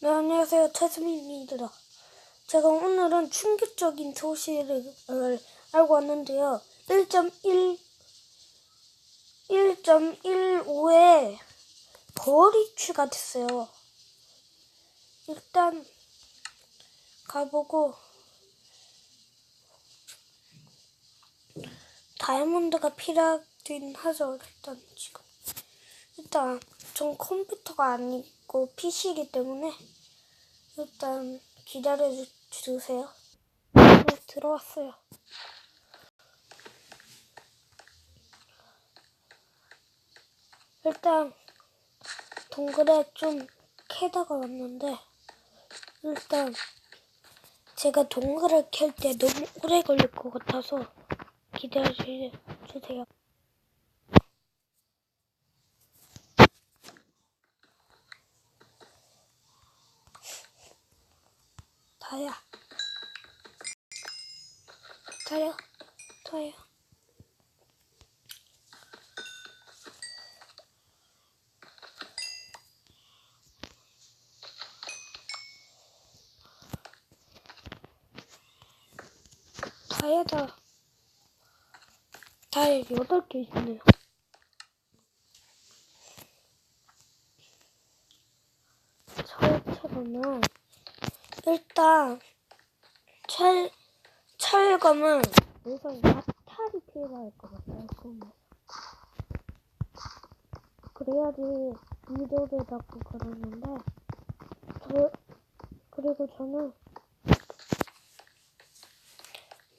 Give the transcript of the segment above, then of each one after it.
네, 안녕하세요. 태수민입니다. 제가 오늘은 충격적인 소식을 알고 왔는데요. 1.1, 1.15에 벌이 추가 됐어요. 일단 가보고 다이아몬드가 필요하긴 하죠. 일단 지금. 일단 전 컴퓨터가 아니 고 PC이기 때문에 일단 기다려 주- 주세요. 네, 들어왔어요. 일단 동굴에 좀 캐다가 왔는데 일단 제가 동굴을 캘 때 너무 오래 걸릴 것 같아서 기다려 주- 주세요. 다야. 다야. 다야. 다야다. 다야 여덟 개 있네요. 저처럼은 일단 철 철검은 우선 야탈이 필요할 것 같아요. 그러면 그래야지 미도를 잡고 그러는데 저 그리고 저는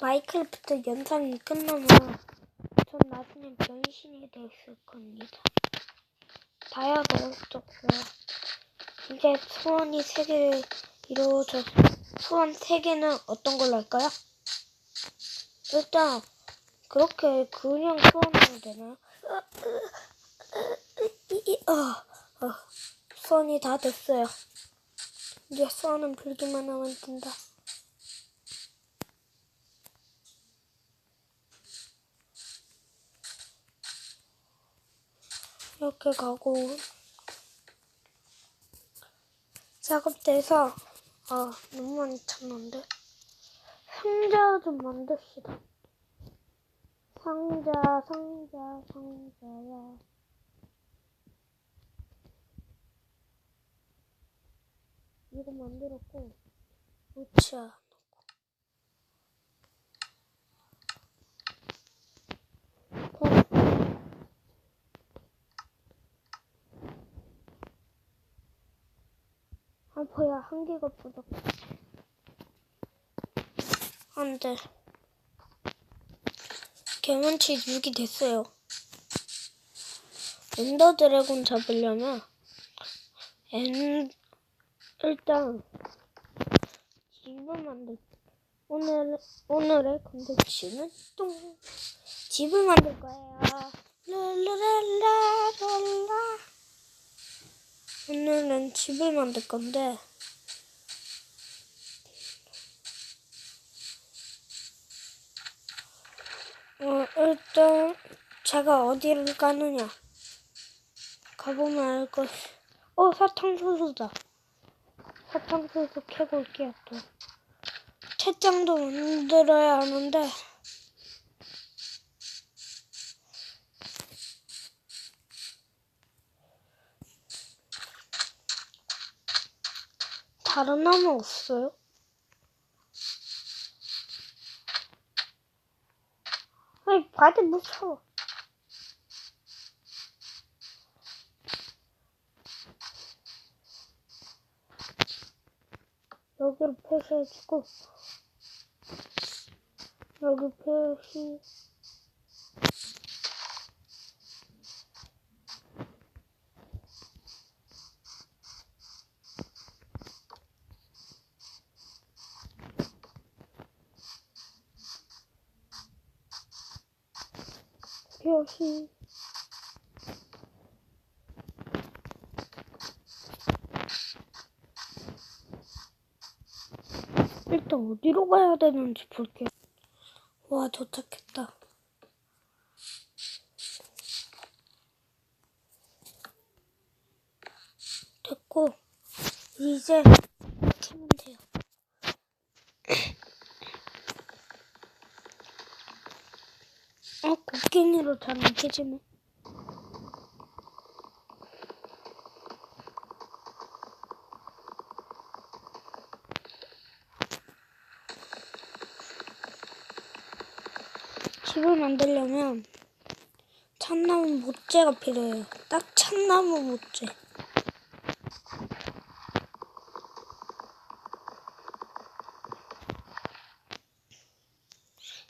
마이크래프트 연상이 끝나면 전 나중에 변신이 될 겁니다. 다이아도 없었고요. 이제 소원이 세개 이루어져 소원 세 개는 어떤 걸로 할까요? 일단 그렇게 그냥 소원하면 되나요? 어, 어, 소원이 다 됐어요. 이제 소원은 빌기만 하면 된다. 이렇게 가고 작업대에서 아 너무 많이 찾는데 상자 좀 만듭시다. 상자 상자 상자야. 이거 만들었고 우차 아 뭐야 한 개가 부족. 안 돼. 개만치 6이 됐어요. 엔더 드래곤 잡으려면 엔 일단 집을 만들 오늘 오늘의 컨텐츠는 똥 집을 만들 거예요. 랄라랄라 랄라 오늘은 집을 만들 건데 어 일단 제가 어디를 가느냐 가보면 알 것. 어 사탕수수다. 사탕수수 캐고 올게요 또. 채장도 만들어야 하는데 다른 나무 없어요? 바지 무서워. 여기를 표시해주고 여기 표시 표시 일단 어디로 가야 되는지 볼게요. 와, 도착했다. 됐고, 이제 이렇게 하면 돼요. 잘안 깨지네. 집을 만들려면 참나무 못재가 필요해요. 딱 참나무 못재.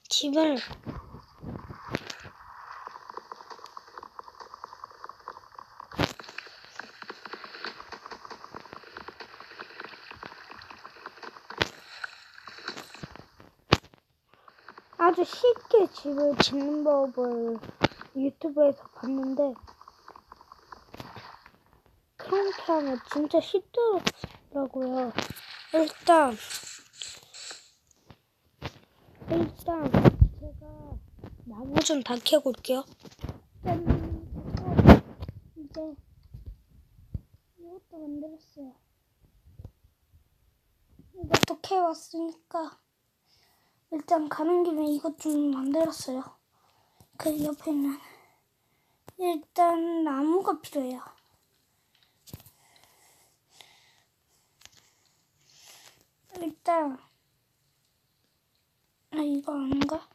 집을 아주 쉽게 집을 짓는 법을 유튜브에서 봤는데 그렇게 하면 진짜 쉽더라고요. 일단 일단 제가 나무 좀 다. 그래서 이제 이것도 만들었어요. 이것도 캐왔으니까 일단 가는 김에 이것 좀 만들었어요. 그 옆에는 일단 나무가 필요해요. 일단 아 이거 아닌가?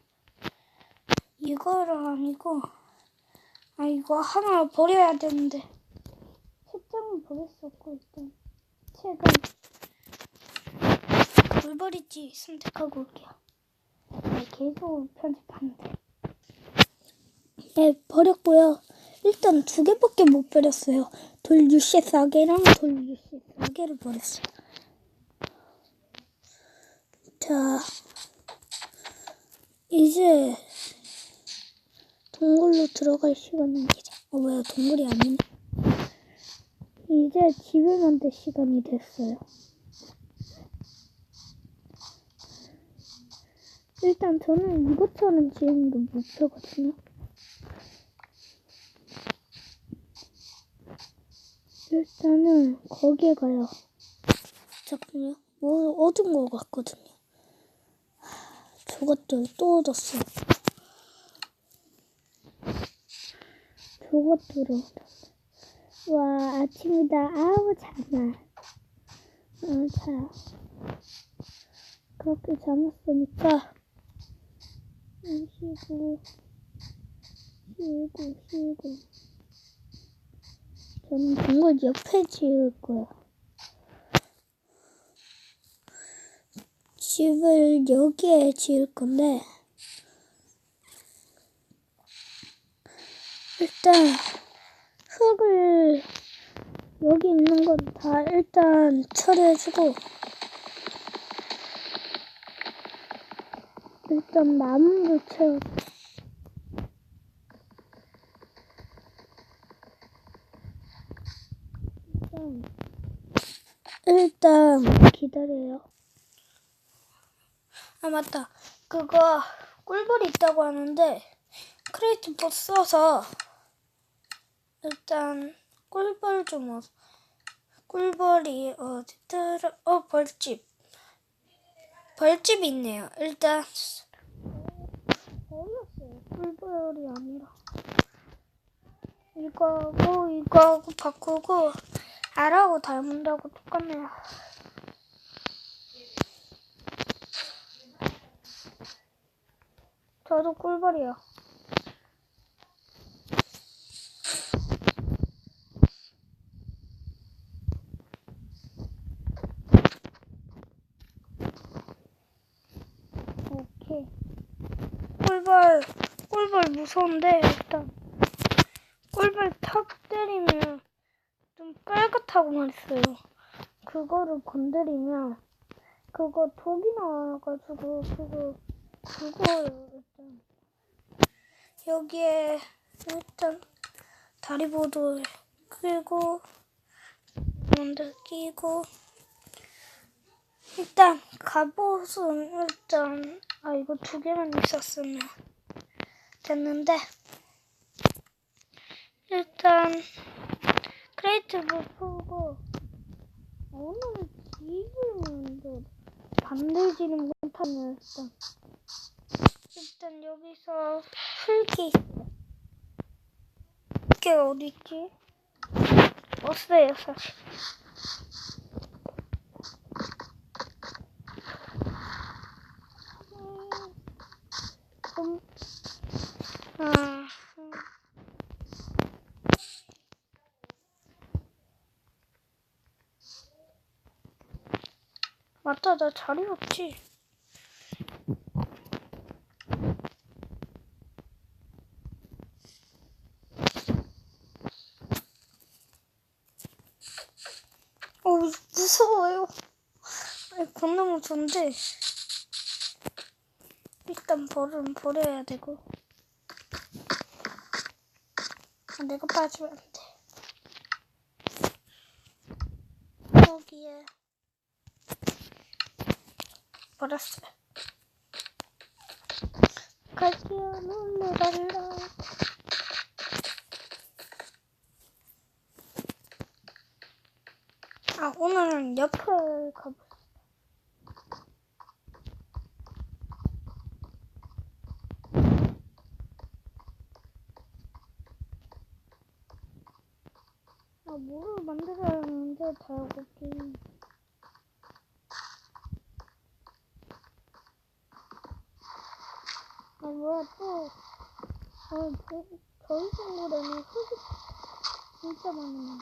이거를 아니고 아 이거 하나 버려야 되는데 책장은 버릴 수 없고 일단 책은 물버리지 선택하고 올게요. 네, 계속 편집하는데. 네, 버렸고요. 일단 두 개밖에 못 버렸어요. 돌 유씨 4개랑 돌 유씨 4개를 버렸어요. 자, 이제 동굴로 들어갈 시간입니다. 어, 뭐야, 동굴이 아니네. 이제 집을 만들 시간이 됐어요. 일단 저는 이것처럼 지은 게 목표거든요. 일단은 거기에 가요. 잠깐만요. 뭐 얻은 거 같거든요. 하, 저것도 또 얻었어. 저것도 얻었어. 와 아침이다. 아우 잠아. 어, 자. 그렇게 잠았으니까 쉬고 쉬고 쉬고 저는 동굴 옆에 지을 거야. 집을 여기에 지을 건데 일단 흙을 여기 있는 건 다 일단 처리해주고 일단 나무를 채워. 일단, 일단 기다려요. 아 맞다. 그거 꿀벌이 있다고 하는데 크레이트 버 써서 일단 꿀벌 좀 얻. 꿀벌이 어디 들어? 어 벌집. 벌집이 있네요. 일단 꿀벌이 아니라 이거하고 이거하고 바꾸고 알하고 닮은다고 똑같네요. 저도 꿀벌이요. 오케이. 꿀벌, 꿀벌 무서운데, 일단. 꿀벌 턱 때리면 좀 빨갛다고 말했어요. 그거를 건드리면, 그거 독이 나와가지고, 그거, 그거예요, 일단. 여기에, 일단, 다리보도 끌고, 먼저 끼고, 일단 갑옷은 일단 아 이거 두 개만 있었으면 됐는데 일단 크레이트를 풀고 아, 오늘 보이지는 못하네요 일단. 일단 여기서 있어 이게 어디 있지? 없어요 사실 음, 아, 음. 맞다, 나 자리 없지. 어, 무서워요. 아니, 겁나 무서운데. 일단 벌은 버려야 되고. 아, 내가 빠지면 안 돼. 여기에. 버렸어요. 갈게요, 놀러달라. 아, 오늘은 옆을 가보 아, 뭐를 만들어야 하는데, 다이어트. 아, 뭐야, 또. 아, 저, 저희 친구들은 흙이 진짜 많네.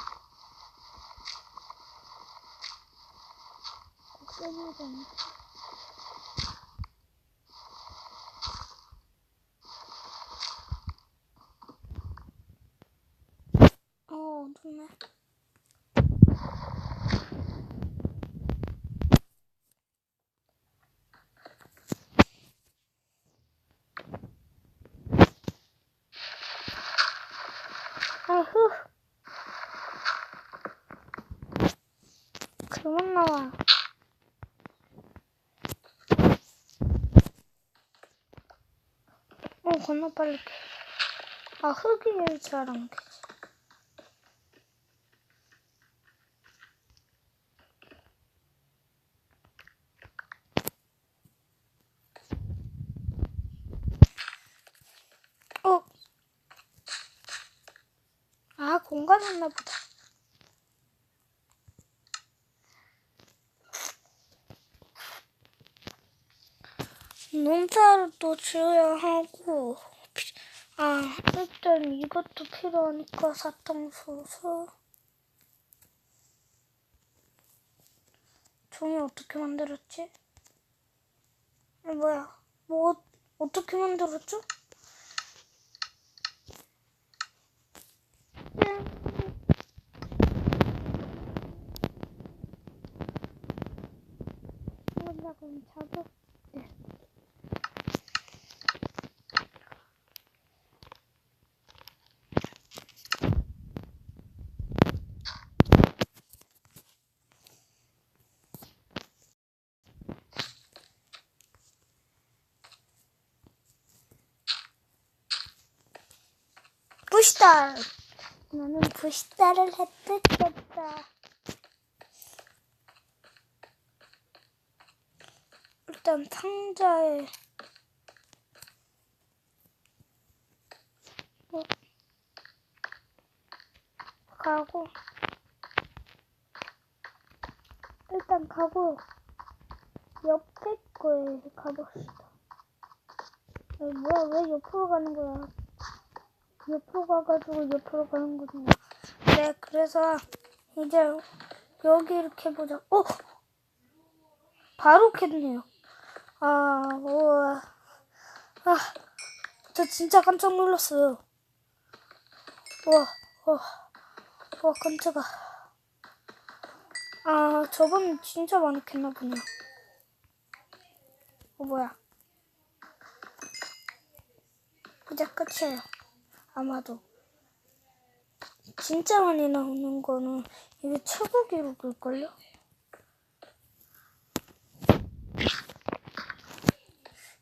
꼭대기잖아. 어, 어둡네. 아후. 그만 나와. 깨. 아, 흙이 잘안 깨. 어. 아, 공간이었나 보다. 농사를 또 지어야 하고, 피- 아, 일단 이것도 필요하니까 사탕수수. 종이 어떻게 만들었지? 아, 뭐야? 뭐, 어- 어떻게 만들었죠? 음. 이거다 그럼 작업. 네. 부시달. 나는 부시달을 획득했다. 일단 상자에 어, 가고 일단 가고 옆에 거에 가봅시다. 아니, 뭐야 왜 옆으로 가는 거야? 옆으로 가가지고 옆으로 가는 거잖아. 네 그래서 이제 여기 이렇게 보자. 어 바로 캤네요. 아, 우와. 아, 저 진짜 깜짝 놀랐어요. 우와, 우와, 우와, 깜짝아. 아, 저번 진짜 많이 캤나 보네요. 어, 뭐야. 이제 끝이에요. 아마도. 진짜 많이 나오는 거는 이게 최고 기록일걸요?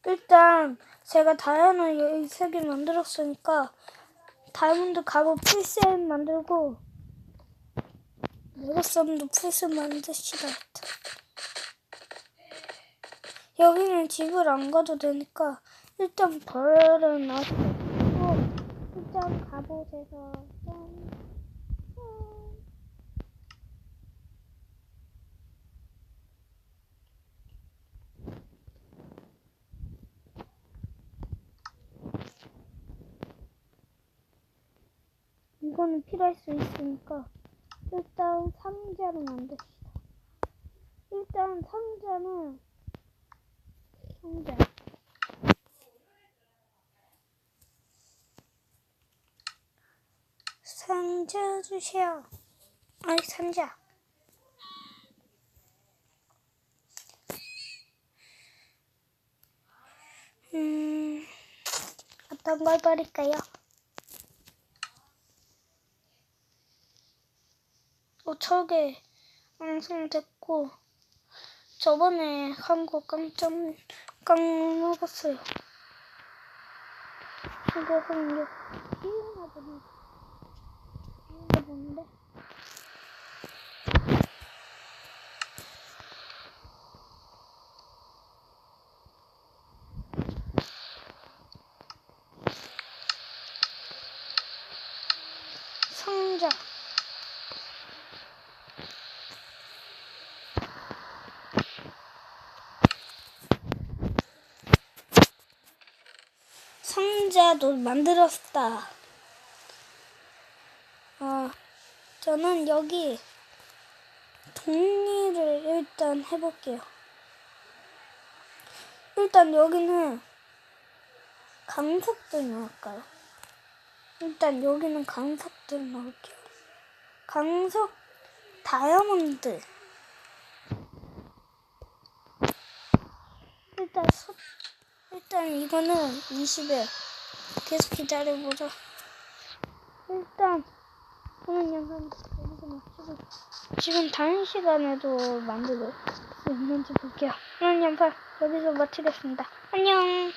일단 제가 다이아몬드 13개 만들었으니까 다이아몬드 갑옷 풀셋 만들고 메가썸도 풀셋 만드시다. 여기는 집을 안 가도 되니까 일단 벌은 놔두 갑옷에서 짠. 짠. 이거는 필요할 수 있으니까 일단 상자를 만듭시다. 일단 상자는 상자. 상자 주세요. 아니 상자. 음 어떤 걸 버릴까요? 어, 철개 완성됐고 저번에 한 거 깜짝 까먹었어요. 이거 한 게 이유가 보네. 뭔데? 상자. 상자도 만들었다. 아, 저는 여기 정리를 일단 해볼게요. 일단 여기는 강석들 넣을까요? 일단 여기는 강석들 넣을게요. 강석 다이아몬드. 일단 소, 일단 이거는 20에 계속 기다려보자. 일단 오늘 영상 마치고 지금 다른 시간에도 만들 수 있는지 볼게요. 오늘 영상 여기서 마치겠습니다. 안녕.